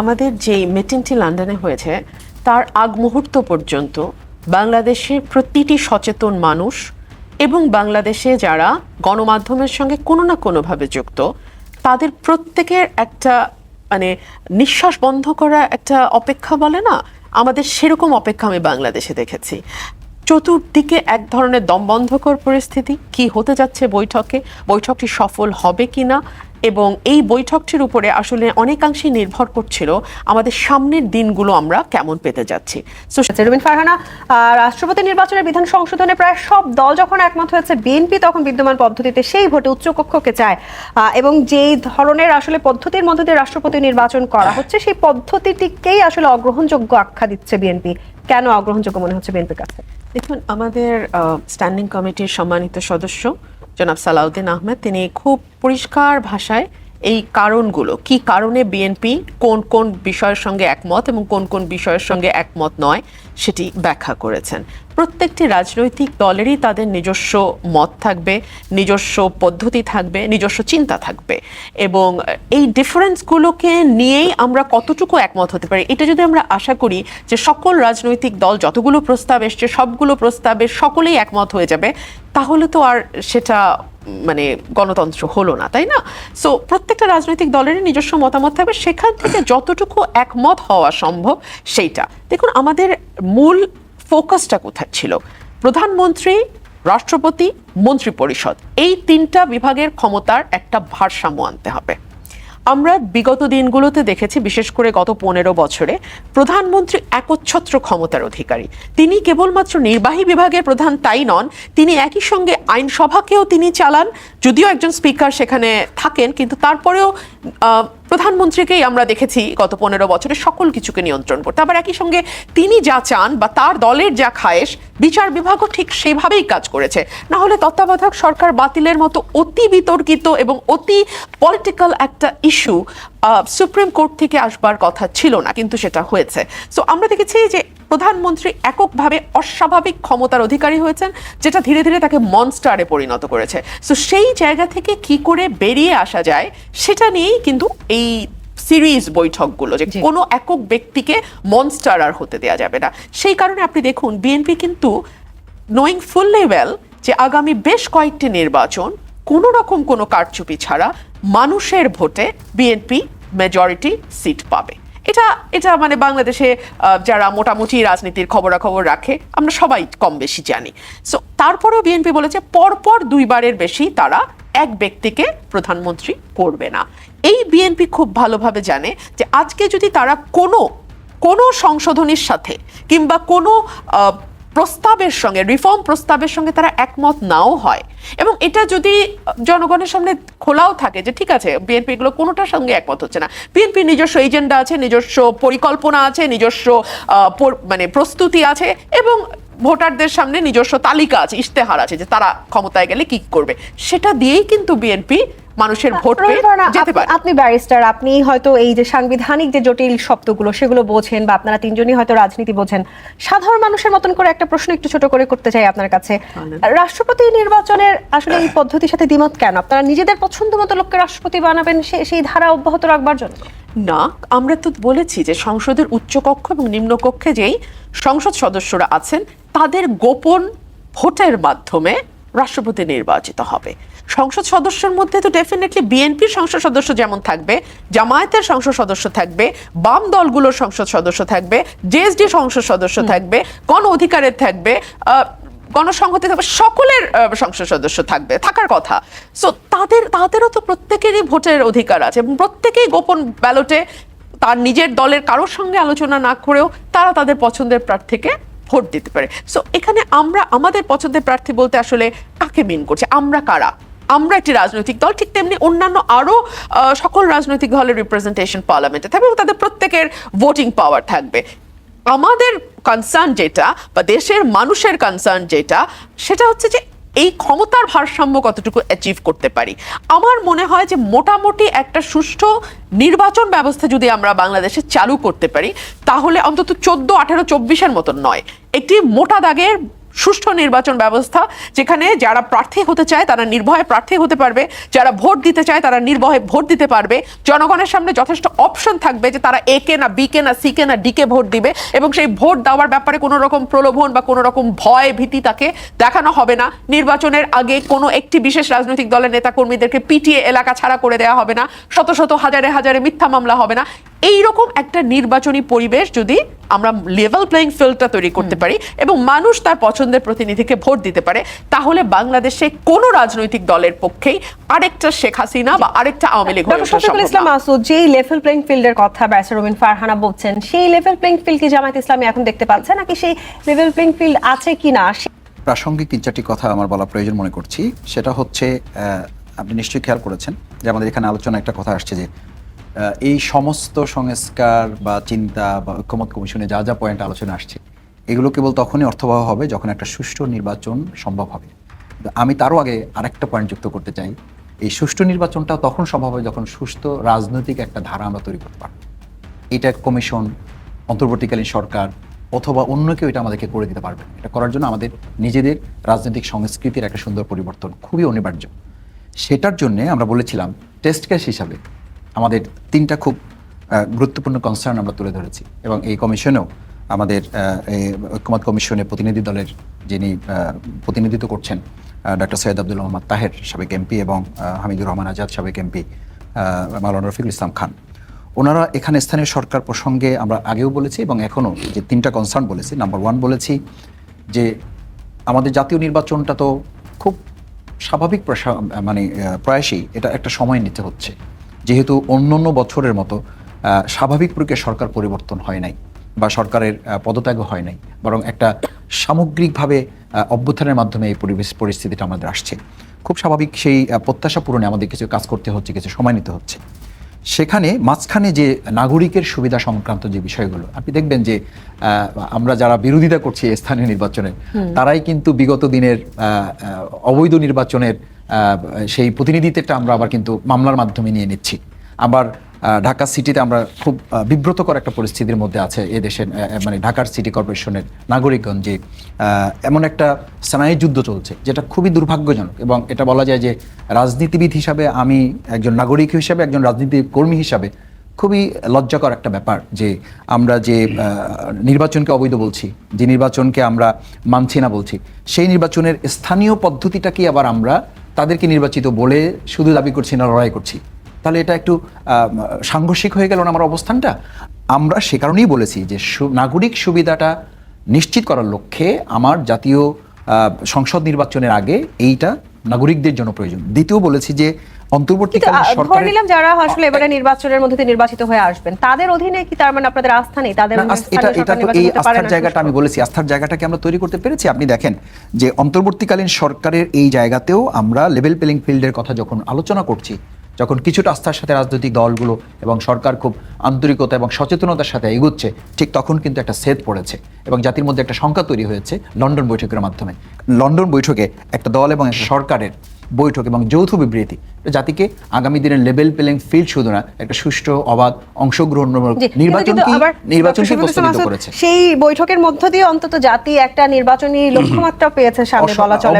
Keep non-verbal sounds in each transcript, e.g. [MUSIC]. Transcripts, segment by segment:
আমাদের যে মিটিংটি লন্ডনে হয়েছে, তার আগ মুহূর্ত পর্যন্ত বাংলাদেশের প্রতিটি সচেতন মানুষ এবং বাংলাদেশে যারা গণমাধ্যমের সঙ্গে কোনো না কোনোভাবে যুক্ত, তাদের প্রত্যেকের একটা মানে নিঃশ্বাস বন্ধ করা একটা অপেক্ষা বলে না? আমাদের সেরকম অপেক্ষা আমি বাংলাদেশে দেখেছি। চতুর্দিকে এক ধরনের দমবন্ধকর পরিস্থিতি, কি হতে যাচ্ছে বৈঠকে, বৈঠকটি সফল হবে কিনা এবং এই বৈঠকটির উপরে আসলে অনেকাংশে নির্ভর করছিল আমাদের সামনের দিনগুলো আমরা কেমন পেতে যাচ্ছি। আচ্ছা, রুবিন ফারহানা রাষ্ট্রপতি নির্বাচনের বিধান সংশোধনে প্রায় সব দল যখন একমত হয়েছে বিএনপি তখন বিদ্যমান পদ্ধতিতে সেই ভোটে উচ্চকক্ষকে চায়। আহ, এবং যেই ধরনের আসলে পদ্ধতির মধ্যে দিয়ে রাষ্ট্রপতি নির্বাচন করা হচ্ছে সেই পদ্ধতিটিকেই আসলে অগ্রহণযোগ্য আখ্যা দিচ্ছে বিএনপি। কেন অগ্রহণযোগ্য মনে হচ্ছে বিএনপির কাছে? দেখুন আমাদের স্ট্যান্ডিং কমিটির সম্মানিত সদস্য জনাব সালাউদ্দিন আহমেদ তিনি খুব পরিষ্কার ভাষায় এই কারণগুলো, কি কারণে বিএনপি কোন কোন বিষয়ের সঙ্গে একমত এবং কোন কোন বিষয়ের সঙ্গে একমত নয়, সেটি ব্যাখ্যা করেছেন। প্রত্যেকটি রাজনৈতিক দলেরই তাদের নিজস্ব মত থাকবে, নিজস্ব পদ্ধতি থাকবে, নিজস্ব চিন্তা থাকবে এবং এই ডিফারেন্সগুলোকে নিয়েই আমরা কতটুকু একমত হতে পারি, এটা যদি আমরা আশা করি যে সকল রাজনৈতিক দল যতগুলো প্রস্তাব এসছে, সবগুলো প্রস্তাবে সকলেই একমত হয়ে যাবে, তাহলে তো আর সেটা মানে গণতন্ত্র হলো না তাই না? সো প্রত্যেকটা রাজনৈতিক দলেরই নিজস্ব মতামত থাকবে। সেখান থেকে [CLEARS THROAT] যতটুকু একমত হওয়া সম্ভব সেইটা। দেখুন আমাদের মূল ফোকাসটা কোথায় ছিল? প্রধানমন্ত্রী রাষ্ট্রপতি মন্ত্রী পরিষদ এই তিনটা বিভাগের ক্ষমতার একটা ভারসাম্য আনতে হবে। আমরা বিগত দিনগুলোতে দেখেছি, বিশেষ করে গত পনেরো বছরে, প্রধানমন্ত্রী একচ্ছত্র ক্ষমতার অধিকারী। তিনি কেবলমাত্র নির্বাহী বিভাগের প্রধান তাই নন, তিনি একই সঙ্গে আইনসভাকেও তিনি চালান। যদিও একজন স্পিকার সেখানে থাকেন, কিন্তু তারপরেও প্রধানমন্ত্রীকেই আমরা দেখেছি গত পনেরো বছরে সকল কিছুকে নিয়ন্ত্রণ করতে। আবার একই সঙ্গে তিনি যা চান বা তার দলের যা খায়েশ, বিচার বিভাগও ঠিক সেভাবেই কাজ করেছে। না হলে তত্ত্বাবধায়ক সরকার বাতিলের মতো অতি বিতর্কিত এবং অতি পলিটিক্যাল একটা ইস্যু সুপ্রিম কোর্ট থেকে আসবার কথা ছিল না, কিন্তু সেটা হয়েছে। সো আমরা দেখেছি যে প্রধানমন্ত্রী এককভাবে অস্বাভাবিক ক্ষমতার অধিকারী হয়েছেন যেটা ধীরে ধীরে তাকে মনস্টারে পরিণত করেছে। সো সেই জায়গা থেকে কি করে বেরিয়ে আসা যায় সেটা নিয়েই কিন্তু এই সিরিজ বৈঠকগুলো যে কোনো একক ব্যক্তিকে মনস্টার আর হতে দেওয়া যাবে না। সেই কারণে আপনি দেখুন বিএনপি কিন্তু নোয়িং ফুললি ওয়েল যে আগামী বেশ কয়েকটি নির্বাচন কোনো রকম কোনো কারচুপি ছাড়া মানুষের ভোটে বিএনপি মেজরিটি সিট পাবে। এটা এটা মানে বাংলাদেশে যারা মোটামুটি রাজনীতির খবরাখবর রাখে, আমরা সবাই কম বেশি জানি। সো তারপরেও বিএনপি বলেছে পরপর দুইবারের বেশি তারা এক ব্যক্তিকে প্রধানমন্ত্রী করবে না। এই বিএনপি খুব ভালোভাবে জানে যে আজকে যদি তারা কোনো কোনো সংশোধনীর সাথে কিংবা কোনো প্রস্তাবের সঙ্গে, রিফর্ম প্রস্তাবের সঙ্গে তারা একমত নাও হয়। এবং এটা যদি জনগণের সামনে খোলাও থাকে যে ঠিক আছে বিএনপি এগুলো কোনোটার সঙ্গে একমত হচ্ছে না। বিএনপি নিজস্ব এজেন্ডা আছে, নিজস্ব পরিকল্পনা আছে, নিজস্ব মানে প্রস্তুতি আছে এবং ভোটারদের সামনে নিজস্ব তালিকা আছে, ইশতেহার আছে যে তারা ক্ষমতায় গেলে কি করবে। সেটা দিয়েই কিন্তু বিএনপি মানুষের ভোট যেতে পারে। আপনি ব্যারিস্টার আপনি হয়তো এই যে সাংবিধানিক যে জটিল শব্দগুলো সেগুলো বোঝেন বা আপনারা তিনজনই হয়তো রাজনীতি বোঝেন। সাধারণ মানুষের মতন করে একটা প্রশ্ন একটু ছোট করে করতে চাই আপনার কাছে। রাষ্ট্রপতি নির্বাচনের আসলে এই পদ্ধতির সাথে দ্বিমত কেন? আপনারা নিজেদের পছন্দ মতো লোককে রাষ্ট্রপতি বানাবেন সেই ধারা অব্যাহত রাখবার জন্য। না আমরা তো বলেছি যে সংসদের উচ্চকক্ষ এবং নিম্নকক্ষে যেই সংসদ সদস্যরা আছেন তাদের গোপন ভোটের মাধ্যমে রাষ্ট্রপতি নির্বাচিত হবে। সংসদ সদস্যের মধ্যে তো ডেফিনেটলি বিএনপির সংসদ সদস্য যেমন থাকবে জামায়াতের সংসদ সদস্য থাকবে বাম দলগুলোর সংসদ সদস্য থাকবে জেএসডি সংসদ সদস্য থাকবে গণ অধিকারের থাকবে গণসংহতি থাকবে সকলের সংসদ সদস্য থাকবে থাকার কথা। সো তাদের তাদেরও তো প্রত্যেকেরই ভোটের অধিকার আছে এবং প্রত্যেকেই গোপন ব্যালটে তার নিজের দলের কারোর সঙ্গে আলোচনা না করেও তারা তাদের পছন্দের প্রার্থীকে ভোট দিতে পারে। সো এখানে আমরা, আমাদের পছন্দের প্রার্থী বলতে আসলে কাকে মিন করছে? আমরা কারা? আমরা একটি রাজনৈতিক দল, ঠিক তেমনি অন্যান্য আরও সকল রাজনৈতিক দলের রিপ্রেজেন্টেশন পার্লামেন্টে থাকবে এবং তাদের প্রত্যেকের ভোটিং পাওয়ার থাকবে। আমাদের কনসার্ন যেটা বা দেশের মানুষের কনসার্ন যেটা, সেটা হচ্ছে যে এই ক্ষমতার ভারসাম্য কতটুকু অ্যাচিভ করতে পারি? আমার মনে হয় যে মোটামুটি একটা সুষ্ঠু নির্বাচন ব্যবস্থা যদি আমরা বাংলাদেশে চালু করতে পারি, তাহলে অন্তত চোদ্দ, আঠেরো, চব্বিশের মতন নয়। একটি মোটা দাগের সুষ্ঠু নির্বাচন ব্যবস্থা, যেখানে যারা প্রার্থী হতে চায় তারা নির্ভয়ে প্রার্থী হতে পারবে, যারা ভোট দিতে চায় তারা নির্ভয়ে ভোট দিতে পারবে। জনগণের সামনে যথেষ্ট অপশন থাকবে যে তারা এ কে না বি কে না সি কে না ডি কে ভোট দিবে এবং সেই ভোট দেওয়ার ব্যাপারে কোনো রকম প্রলোভন বা কোনো রকম ভয় ভীতি তাকে দেখানো হবে না। নির্বাচনের আগে কোনো একটি বিশেষ রাজনৈতিক দলের নেতা কর্মীদেরকে পিটিয়ে এলাকা ছাড়া করে দেওয়া হবে না। শত শত হাজারে হাজারে মিথ্যা মামলা হবে না। এইরকম একটা নির্বাচনী পরিবেশ যদি আমরা লেভেল প্লেইং ফিল্ডটা তৈরি করতে পারি এবং মানুষ তার পছন্দের প্রতিনিধিকে ভোট দিতে পারে তাহলে বাংলাদেশে কোনো রাজনৈতিক দলের পক্ষেই আরেকটা শেখ হাসিনা বা আরেকটা আওয়ামী লীগ ডক্টর ইসলাম না। মাসুদ যেই লেভেল প্লেইং ফিল্ডের কথা ব্যারিস্টার রবিন ফারহানা বলছেন সেই লেভেল প্লেইং ফিল্ড কি জামায়াত ইসলামী এখন দেখতে পাচ্ছে নাকি সেই লেভেল প্লেইং ফিল্ড আছে কিনা? প্রাসঙ্গিক তিন চারটি কথা আমার বলা প্রয়োজন মনে করছি। সেটা হচ্ছে আহ, আপনি নিশ্চয়ই খেয়াল করেছেন যে আমাদের এখানে আলোচনা একটা কথা আসছে যে এই সমস্ত সংস্কার বা চিন্তা বা ঐক্যমত কমিশনে যা যা পয়েন্ট আলোচনা আসছে, এগুলো কেবল তখনই অর্থবহ হবে যখন একটা সুষ্ঠু নির্বাচন সম্ভব হবে। আমি তারও আগে আরেকটা পয়েন্ট যুক্ত করতে চাই। এই সুষ্ঠু নির্বাচনটা তখন সম্ভব হবে যখন সুস্থ রাজনৈতিক একটা ধারা আমরা তৈরি করতে পারব। এটা কমিশন, অন্তর্বর্তীকালীন সরকার অথবা অন্য কেউ এটা আমাদেরকে করে দিতে পারবে। এটা করার জন্য আমাদের নিজেদের রাজনৈতিক সংস্কৃতির একটা সুন্দর পরিবর্তন খুবই অনিবার্য। সেটার জন্যে আমরা বলেছিলাম টেস্ট কেস হিসাবে আমাদের তিনটা খুব গুরুত্বপূর্ণ কনসার্ন আমরা তুলে ধরেছি এবং এই কমিশনেও আমাদের ঐক্যমত কমিশনে প্রতিনিধি দলের যিনি প্রতিনিধিত্ব করছেন ডক্টর সৈয়দ আব্দুল মোহাম্মদ তাহের সাবেক এমপি এবং হামিদুর রহমান আজাদ সাবেক এমপি মাওলানা রফিকুল ইসলাম খান। ওনারা এখানে স্থানীয় সরকার প্রসঙ্গে আমরা আগেও বলেছি এবং এখনও যে তিনটা কনসার্ন বলেছি নাম্বার ওয়ান বলেছি যে আমাদের জাতীয় নির্বাচনটা তো খুব স্বাভাবিক মানে প্রয়াসেই এটা একটা সময় নিতে হচ্ছে। যেহেতু অন্য অন্য বছরের মতো স্বাভাবিক প্রক্রিয়া সরকার পরিবর্তন হয় নাই বা সরকারের আহ, পদত্যাগও হয় নাই। বরং একটা সামগ্রিকভাবে অভ্যুত্থানের মাধ্যমে এই পরিবেশ পরিস্থিতিটা আমাদের আসছে। খুব স্বাভাবিক সেই প্রত্যাশা পূরণে আমাদের কিছু কাজ করতে হচ্ছে কিছু সময় নিতে হচ্ছে। সেখানে মাঝখানে যে নাগরিকের সুবিধা সংক্রান্ত যে বিষয়গুলো আপনি দেখবেন যে আমরা যারা বিরোধিতা করছি স্থানীয় নির্বাচনে তারাই কিন্তু বিগত দিনের অবৈধ নির্বাচনের সেই প্রতিনিধিত্বটা আমরা আবার কিন্তু মামলার মাধ্যমে নিয়ে নিচ্ছি। আবার ঢাকা সিটিতে আমরা খুব বিব্রতকর একটা পরিস্থিতির মধ্যে আছে এ দেশের মানে ঢাকার সিটি কর্পোরেশনের নাগরিকগণ যে এমন একটা স্নায়ু যুদ্ধ চলছে যেটা খুবই দুর্ভাগ্যজনক এবং এটা বলা যায় যে রাজনীতিবিদ হিসাবে আমি একজন নাগরিক হিসাবে, একজন রাজনীতি কর্মী হিসাবে খুবই লজ্জাকর একটা ব্যাপার যে আমরা যে নির্বাচনকে অবৈধ বলছি, যে নির্বাচনকে আমরা মানছি না বলছি, সেই নির্বাচনের স্থানীয় পদ্ধতিটাকে আবার আমরা তাদেরকে নির্বাচিত বলে শুধু দাবি করছি না, লড়াই করছি। তাহলে এটা একটু সাংঘর্ষিক হয়ে গেল না আমার অবস্থানটা? আমরা সে কারণেই বলেছি যে নাগরিক সুবিধাটা নিশ্চিত করার লক্ষ্যে আমার জাতীয় সংসদ নির্বাচনের আগে এইটা নাগরিকদের জন্য প্রয়োজন। দ্বিতীয় বলেছি যে অন্তর্বর্তীকালীন আহ, নিলাম যারা আসলে এবারে নির্বাচনের মধ্যে নির্বাচিত হয়ে আসবেন তাদের অধীনে কি তার মানে আপনাদের আস্থা নেই? তাদের না, অধীনে আস- স্থানীয় এটা এটা তো এই আস্থার জায়গাটা আমি বলেছি আস্থার জায়গাটাকে আমরা তৈরি করতে পেরেছি। আপনি দেখেন যে অন্তর্বর্তীকালীন সরকারের এই জায়গাতেও আমরা লেভেল প্লেইং ফিল্ডের কথা যখন আলোচনা করছি যখন কিছুটা আস্থার সাথে রাজনৈতিক দলগুলো এবং সরকার খুব আন্তরিকতা এবং সচেতনতার সাথে এগুচ্ছে ঠিক তখন কিন্তু একটা সেদ পড়েছে এবং জাতির মধ্যে একটা সংখ্যা তৈরি হয়েছে লন্ডন বৈঠকের মাধ্যমে। লন্ডন বৈঠকে একটা দল এবং সরকারের বৈঠক এবং যৌথ বিবৃতি। জাতিকে আগামী দিনের লেভেল প্লেইং ফিল্ড শুধু না একটা সুষ্ঠু অবাধ অংশগ্রহণমূলক নির্বাচন কি নির্বাচন প্রস্তাবিত করেছে। সেই বৈঠকের মধ্য দিয়ে অন্তত জাতি একটা নির্বাচনী লক্ষ্যমাত্রা পেয়েছে সামনে বলা চলে।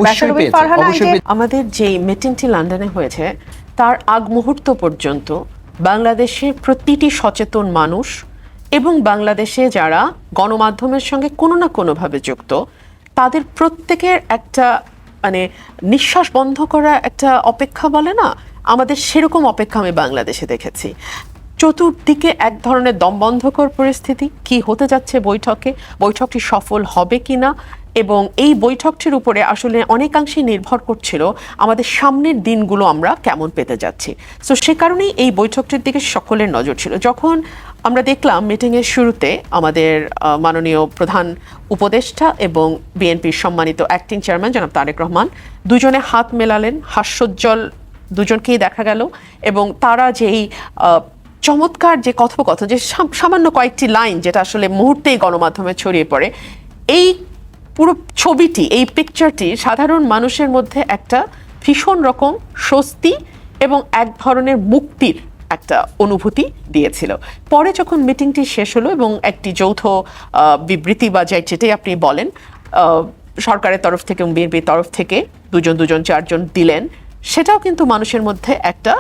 আমাদের যে মিটিংটি লন্ডনে হয়েছে তার আগ মুহূর্ত পর্যন্ত বাংলাদেশের প্রতিটি সচেতন মানুষ এবং বাংলাদেশে যারা গণমাধ্যমের সঙ্গে কোনো না কোনোভাবে যুক্ত তাদের প্রত্যেকের একটা মানে নিঃশ্বাস বন্ধ করা একটা অপেক্ষা বলে না? আমাদের সেরকম অপেক্ষা আমি বাংলাদেশে দেখেছি। চতুর্দিকে এক ধরনের দমবন্ধকর পরিস্থিতি। কি হতে যাচ্ছে বৈঠকে? বৈঠকটি সফল হবে কিনা? এবং এই বৈঠকটির উপরে আসলে অনেকাংশে নির্ভর করছিল আমাদের সামনের দিনগুলো আমরা কেমন পেতে যাচ্ছি। সো সে কারণেই এই বৈঠকটির দিকে সকলের নজর ছিল। যখন আমরা দেখলাম মিটিংয়ের শুরুতে আমাদের মাননীয় প্রধান উপদেষ্টা এবং বিএনপির সম্মানিত অ্যাক্টিং চেয়ারম্যান জনাব তারেক রহমান দুজনে হাত মেলালেন, হাস্যোজ্জ্বল দুজনকেই দেখা গেল এবং তারা যেই চমৎকার যে কথোপকথন, যে সাম- সামান্য কয়েকটি লাইন যেটা আসলে মুহূর্তেই গণমাধ্যমে ছড়িয়ে পড়ে, এই পুরো ছবিটি, এই পিকচারটি সাধারণ মানুষের মধ্যে একটা ভীষণ রকম স্বস্তি এবং এক ধরনের মুক্তির একটা অনুভূতি দিয়েছিল। পরে যখন মিটিংটি শেষ হলো এবং একটি যৌথ বিবৃতি বা যাই যেটাই আপনি বলেন সরকারের তরফ থেকে এবং বিএনপির তরফ থেকে দুজন দুজন, চারজন দিলেন, সেটাও কিন্তু মানুষের মধ্যে একটা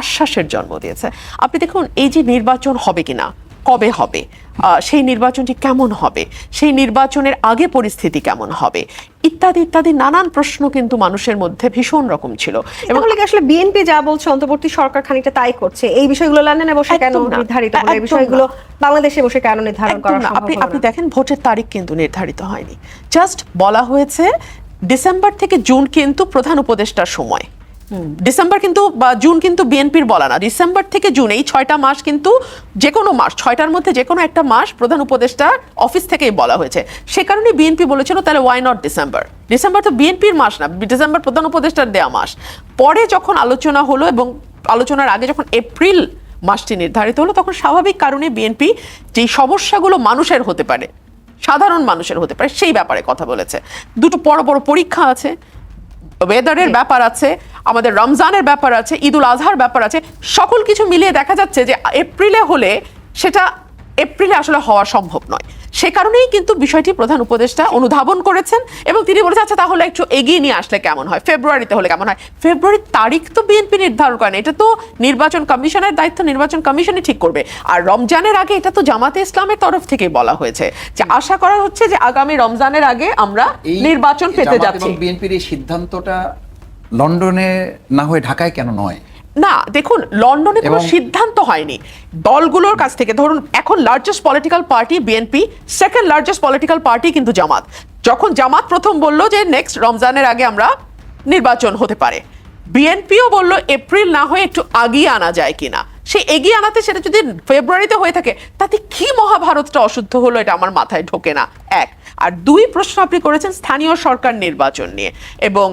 আশ্বাসের জন্ম দিয়েছে। আপনি দেখুন, এই যে নির্বাচন হবে কিনা কবে হবে? সেই নির্বাচনটি কেমন হবে? সেই নির্বাচনের আগে পরিস্থিতি কেমন হবে? ইত্যাদি ইত্যাদি নানান প্রশ্ন কিন্তু মানুষের মধ্যে ভীষণ রকম ছিল। এবং আসলে বিএনপি যা বলছে অন্তর্বর্তী সরকার খানিকটা তাই করছে? এই বিষয়গুলো লন্ডনে বসে কেন নির্ধারিত এই বিষয়গুলো বাংলাদেশে বসে কেন নির্ধারণ করা আপনি আপনি দেখেন ভোটের তারিখ কিন্তু নির্ধারিত হয়নি। জাস্ট বলা হয়েছে ডিসেম্বর থেকে জুন কিন্তু প্রধান উপদেষ্টার সময়। ডিসেম্বর কিন্তু, বা জুন কিন্তু বিএনপির বলা না। ডিসেম্বর থেকে জুন এই ছয়টা মাস কিন্তু যে কোনো মাস, ছয়টার মধ্যে যে কোনো একটা মাস প্রধান উপদেষ্টা অফিস থেকেই বলা হয়েছে। সে কারণে বিএনপি বলেছিল, তাহলে ওয়াই নট ডিসেম্বর ডিসেম্বর তো বিএনপির মাস না ডিসেম্বর প্রধান উপদেষ্টার দেওয়া মাস। পরে যখন আলোচনা হলো এবং আলোচনার আগে যখন এপ্রিল মাসটি নির্ধারিত হলো, তখন স্বাভাবিক কারণে বিএনপি যেই সমস্যাগুলো মানুষের হতে পারে, সাধারণ মানুষের হতে পারে, সেই ব্যাপারে কথা বলেছে। দুটো বড় বড় পরীক্ষা আছে ওয়েদারের ব্যাপার আছে আমাদের রমজানের ব্যাপার আছে ঈদুল আজহার ব্যাপার আছে সকল কিছু মিলিয়ে দেখা যাচ্ছে যে এপ্রিলে হলে সেটা এপ্রিলে আসলে হওয়া সম্ভব নয়। সে কারণেই কিন্তু বিষয়টি প্রধান উপদেষ্টা অনুধাবন করেছেন এবং তিনি বলেছেন আচ্ছা তাহলে একটু এগিয়ে নিয়ে আসলে কেমন হয়? ফেব্রুয়ারিতে হলে কেমন হয়? ফেব্রুয়ারির তারিখ তো বিএনপি নির্ধারণ করেন এটা তো নির্বাচন কমিশনের দায়িত্ব নির্বাচন কমিশনই ঠিক করবে। আর রমজানের আগে এটা তো জামাতে ইসলামের তরফ থেকে বলা হয়েছে। যে আশা করা হচ্ছে যে আগামী রমজানের আগে আমরা নির্বাচন পেতে যাচ্ছি। বিএনপির এই সিদ্ধান্তটা লন্ডনে না হয়ে ঢাকায় কেন নয়? না দেখুন লন্ডনে কোনো সিদ্ধান্ত হয়নি। দলগুলোর কাছ থেকে ধরুন এখন largest political party BNP second largest political party কিন্তু জামাত। যখন জামাত প্রথম বলল যে নেক্সট রমজানের আগে আমরা নির্বাচন হতে পারে। বিএনপিও বলল এপ্রিল না হয়ে একটু আগিয়ে আনা যায় কিনা? সে এগিয়ে আনাতে সেটা যদি ফেব্রুয়ারিতে হয়ে থাকে, তাতে কি মহাভারতটা অশুদ্ধ হলো এটা আমার মাথায় ঢোকে না। এক, আর দুই প্রশ্ন আপনি করেছেন স্থানীয় সরকার নির্বাচন নিয়ে এবং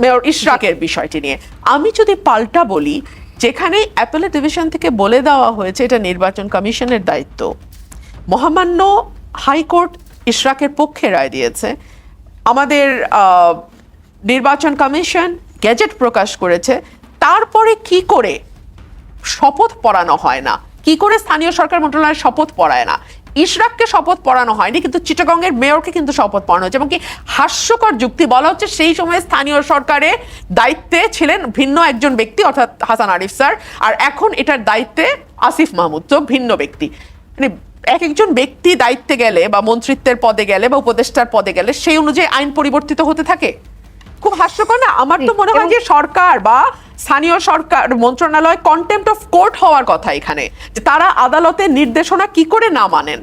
মেয়র ইশরাকের বিষয়টি নিয়ে। আমি যদি পাল্টা বলি, যেখানে অ্যাপেলেট ডিভিশন থেকে বলে দেওয়া হয়েছে এটা নির্বাচন কমিশনের দায়িত্ব, মহামান্য হাইকোর্ট ইশরাকের পক্ষে রায় দিয়েছে। আমাদের নির্বাচন কমিশন গ্যাজেট প্রকাশ করেছে। তারপরে কি করে শপথ পড়ানো হয় না। কি করে স্থানীয় সরকার মন্ত্রণালয়ের শপথ পড়ায় না? ইশরাককে শপথ পড়ানো হয়নি কিন্তু চিটাগংয়ের মেয়রকে কিন্তু শপথ পড়ানো হয়েছে। এবং কি হাস্যকর যুক্তি বলা হচ্ছে সেই সময় স্থানীয় সরকারে দায়িত্বে ছিলেন ভিন্ন একজন ব্যক্তি অর্থাৎ হাসান আরিফ স্যার। আর এখন এটার দায়িত্বে আসিফ মাহমুদ তো ভিন্ন ব্যক্তি। মানে এক একজন ব্যক্তি দায়িত্বে গেলে বা মন্ত্রিত্বের পদে গেলে বা উপদেষ্টার পদে গেলে সেই অনুযায়ী আইন পরিবর্তিত হতে থাকে? খুব হাস্যকর না? আমার তো মনে হয় যে সরকার বা স্থানীয় সরকার, মন্ত্রণালয় কন্টেম্পট অফ কোর্ট হওয়ার কথা এখানে। যে তারা আদালতের নির্দেশনা কি করে না মানেন?